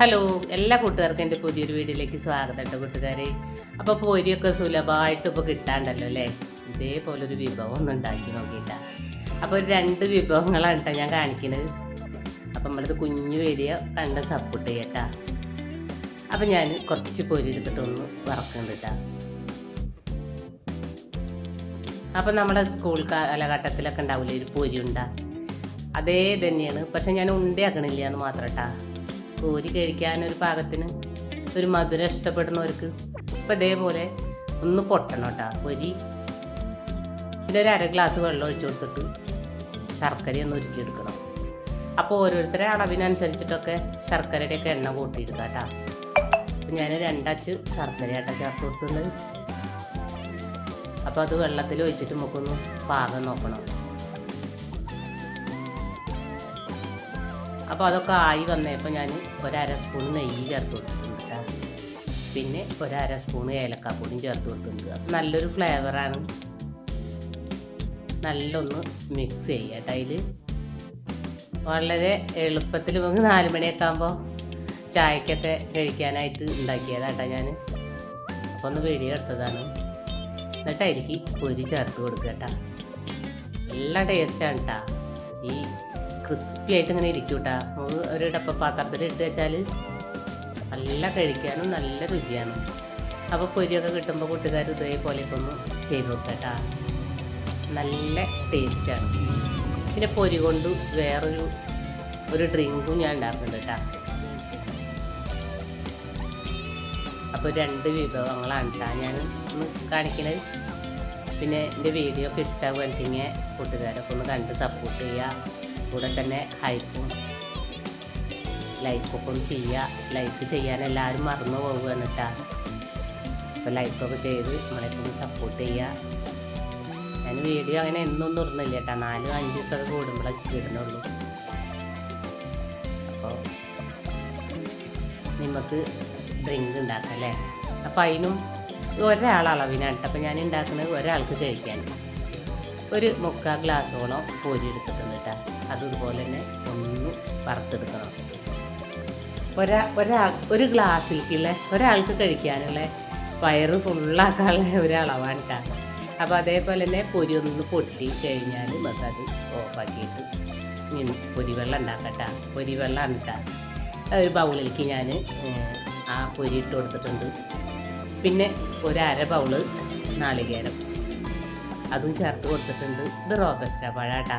Hello എല്ലാ കൂട്ടുകാർക്കും എന്റെ പുതിയൊരു വീഡിയോയിലേക്ക് സ്വാഗതം കേട്ടോ കൂട്ടുകാരെ. അപ്പോൾ പൊരിയൊക്കെ സുലഭമായിട്ട് ഇപ്പോൾ കിട്ടാണ്ടല്ലോ അല്ലേ? ഇതേപോലെ ഒരു വിഭവം ഒന്ന് ഉണ്ടാക്കി നോക്കിയിട്ടാ. അപ്പോൾ ഒരു രണ്ട് വിഭവങ്ങളാണ് കേട്ടോ ഞാൻ കാണിക്കുന്നത് അപ്പോൾ നമ്മളത് കുഞ്ഞു വീഡിയോ കണ്ട സപ്പോർട്ട് ചെയ്യട്ടാ. അപ്പം ഞാൻ കുറച്ച് പൊരി എടുത്തിട്ടൊന്ന് വറക്കുന്നുണ്ട് കേട്ടോ അപ്പം നമ്മുടെ സ്കൂൾ കാലഘട്ടത്തിലൊക്കെ ഉണ്ടാവില്ലേ ഒരു പൊരി ഉണ്ടാ അതേ തന്നെയാണ് പക്ഷെ ഞാൻ ഉണ്ടയാക്കണില്ല എന്ന് മാത്രം കേട്ടാ കോരി കഴിക്കാനൊരു പാകത്തിന് ഒരു മധുരം ഇഷ്ടപ്പെടുന്നവർക്ക് അപ്പം ഇതേപോലെ ഒന്ന് പൊട്ടണം കേട്ടോ. പൊരി ഒരു അര ഗ്ലാസ് വെള്ളം ഒഴിച്ചു കൊടുത്തിട്ട് ശർക്കര ഒന്ന് ഉരുക്കിയെടുക്കണം. അപ്പോൾ ഓരോരുത്തരെ അളവിനനുസരിച്ചിട്ടൊക്കെ ശർക്കരയുടെയൊക്കെ എണ്ണ കൂട്ടിയെടുക്കാം കേട്ടോ. ഞാൻ രണ്ടച്ച് ശർക്കരയാട്ട ചേർത്ത് കൊടുത്തിട്ടുണ്ട് അപ്പോൾ അത് വെള്ളത്തിൽ ഒഴിച്ചിട്ട് നമുക്കൊന്ന് പാകം നോക്കണം. അപ്പോൾ അതൊക്കെ ആയി വന്നപ്പോൾ ഞാൻ ഒരര സ്പൂൺ നെയ്യ് ചേർത്ത് കൊടുത്തിട്ടുണ്ട് പിന്നെ ഒരര സ്പൂൺ ഏലക്കാപ്പൊടിയും ചേർത്ത് കൊടുത്തിട്ടുണ്ട്. നല്ലൊരു ഫ്ലേവറാണ് നല്ലൊന്ന് മിക്സ് ചെയ്യുക കേട്ടോ അതിൽ വളരെ എളുപ്പത്തിൽ നമുക്ക് നാല് മണിയൊക്കെ ആകുമ്പോൾ ചായക്കൊക്കെ കഴിക്കാനായിട്ട് ഉണ്ടാക്കിയതാട്ടോ ഞാൻ അപ്പോൾ ഒന്ന് വീഡിയോ എടുത്തതാണ്. എന്നിട്ട് അരിക്ക് പൊരി ചേർത്ത് കൊടുക്കുക കേട്ടോ നല്ല ടേസ്റ്റാണ് കേട്ടോ ഈ ക്രിസ്പി ആയിട്ട് ഇങ്ങനെ ഇരിക്കും കേട്ടോ നമുക്ക് ഒരു ഡപ്പ പാത്രത്തിൽ ഇട്ട് വെച്ചാൽ നല്ല കഴിക്കാനും നല്ല രുചിയാണ്. അപ്പോൾ പൊരിയൊക്കെ കിട്ടുമ്പോൾ കൂട്ടുകാർ ഇതേപോലെ ഒന്ന് ചെയ്ത് നോക്കട്ടാ നല്ല ടേസ്റ്റാണ്. പിന്നെ പൊരി കൊണ്ട് വേറൊരു ഒരു ഡ്രിങ്കും ഞാൻ ഉണ്ടാക്കുന്നുണ്ട് കേട്ടോ അപ്പോൾ രണ്ട് വിഭവങ്ങളാണ് കേട്ടോ ഞാൻ ഒന്ന് കാണിക്കണത് പിന്നെ എന്റെ വീഡിയോ ഒക്കെ ഇഷ്ടമാകുക വെച്ചെങ്കിൽ കൂട്ടുകാരൊക്കെ ഒന്ന് കണ്ട് സപ്പോർട്ട് ചെയ്യുക കൂടെ തന്നെ ഹൈപ്പും ലൈക്കൊക്കെ ഒന്ന് ചെയ്യുക. ലൈക്ക് ചെയ്യാൻ എല്ലാവരും മറന്നു പോവുകയാണ് കേട്ടോ അപ്പോൾ ലൈക്കൊക്കെ ചെയ്ത് നമ്മളെയൊക്കെ ഒന്ന് സപ്പോർട്ട് ചെയ്യുക. ഞാൻ വീഡിയോ അങ്ങനെ എന്നൊന്നും തുറന്നില്ല കേട്ടോ നാലും അഞ്ച് ദിവസമൊക്കെ കൂടുമ്പോഴേ ഇടുന്നുള്ളൂ. അപ്പോൾ നിങ്ങൾക്ക് ഡ്രിങ്ക് ഉണ്ടാക്കാം അല്ലേ അപ്പോൾ അതിനും ഒരാളളവിനാണ് കേട്ടോ അപ്പോൾ ഞാൻ ഉണ്ടാക്കുന്നത് ഒരാൾക്ക് കഴിക്കാൻ. ഒരു മുക്കാൽ ഗ്ലാസ്സോളം പൊരി എടുത്തിട്ടുണ്ട് അതുപോലെ തന്നെ ഒന്ന് വറുത്തെടുക്കണം. ഒരാ ഒരാൾ ഒരു ഗ്ലാസ്സിലേക്കുള്ള ഒരാൾക്ക് കഴിക്കാനുള്ള വയറ് ഫുള്ളാക്കാനുള്ള ഒരളവാണ് കേട്ടോ. അപ്പോൾ അതേപോലെ തന്നെ പൊരി ഒന്ന് പൊട്ടി കഴിഞ്ഞാൽ നമുക്കത് ഓഫാക്കിയിട്ട് ഇനി പൊരി വെള്ളം ഉണ്ടാക്കട്ടാ പൊരി വെള്ളമാണ് കേട്ടോ. ഒരു ബൗളിലേക്ക് ഞാൻ ആ പൊരി ഇട്ട് കൊടുത്തിട്ടുണ്ട്. പിന്നെ ഒരു അര ബൗൾ നാളികേരം. അതും ചേർത്ത് കൊടുത്തിട്ടുണ്ട്. ഇത് റോബസ്റ്റ പഴാട്ടാ.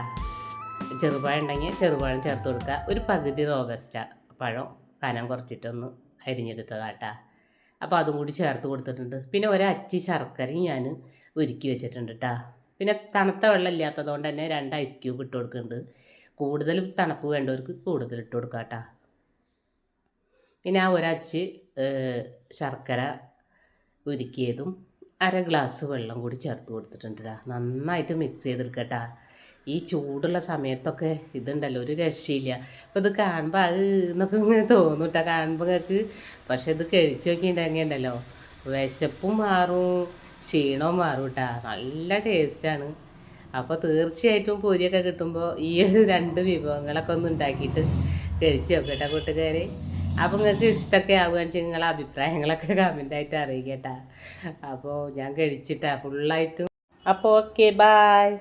ചെറുപഴം ഉണ്ടെങ്കിൽ ചെറുപഴം ചേർത്ത് കൊടുക്കുക. ഒരു പകുതി റോബസ്റ്റ പഴം കനം കുറച്ചിട്ടൊന്ന് അരിഞ്ഞെടുത്തതാട്ടാ. അപ്പോൾ അതും കൂടി ചേർത്ത് കൊടുത്തിട്ടുണ്ട്. പിന്നെ ഒരച്ചി ശർക്കരയും ഞാൻ ഒരുക്കി വെച്ചിട്ടുണ്ട് കേട്ടാ പിന്നെ തണുത്ത വെള്ളം ഇല്ലാത്തതുകൊണ്ട് തന്നെ രണ്ട് ഐസ് ക്യൂബ് ഇട്ട് കൊടുക്കുന്നുണ്ട്. കൂടുതൽ തണുപ്പ് വേണ്ടവർക്ക് കൂടുതൽ ഇട്ട് കൊടുക്കാം കേട്ടാ പിന്നെ ആ ഒരച്ച് ശർക്കര ഉരുക്കിയതും അര ഗ്ലാസ് വെള്ളം കൂടി ചേർത്ത് കൊടുത്തിട്ടുണ്ട് നന്നായിട്ട് മിക്സ് ചെയ്തെടുക്കട്ടാ. ഈ ചൂടുള്ള സമയത്തൊക്കെ ഇതുണ്ടല്ലോ ഒരു രക്ഷയില്ല. അപ്പോൾ ഇത് കാണുമ്പോൾ അത് എന്നൊക്കെ ഇങ്ങനെ തോന്നും കേട്ടോ കാണുമ്പോൾ കേൾക്ക് പക്ഷെ ഇത് കഴിച്ചു നോക്കിയിട്ടുണ്ടെങ്കിൽ ഉണ്ടല്ലോ വിശപ്പും മാറും ക്ഷീണവും മാറും കേട്ടോ നല്ല ടേസ്റ്റാണ് അപ്പോൾ തീർച്ചയായിട്ടും പൊരിയൊക്കെ കിട്ടുമ്പോൾ ഈ ഒരു രണ്ട് വിഭവങ്ങളൊക്കെ ഒന്ന് ഉണ്ടാക്കിയിട്ട് കഴിച്ച് നോക്കട്ടെ കൂട്ടുകാരെ. അപ്പോൾ നിങ്ങൾക്ക് ഇഷ്ടമൊക്കെ ആവുകയാണെന്ന് വെച്ചാൽ നിങ്ങളെ അഭിപ്രായങ്ങളൊക്കെ കമന്റായിട്ട് അറിയിക്കട്ടാ. അപ്പോൾ ഞാൻ കഴിച്ചിട്ടാ. ഫുള്ളായിട്ടും അപ്പോൾ ഓക്കെ ബായ്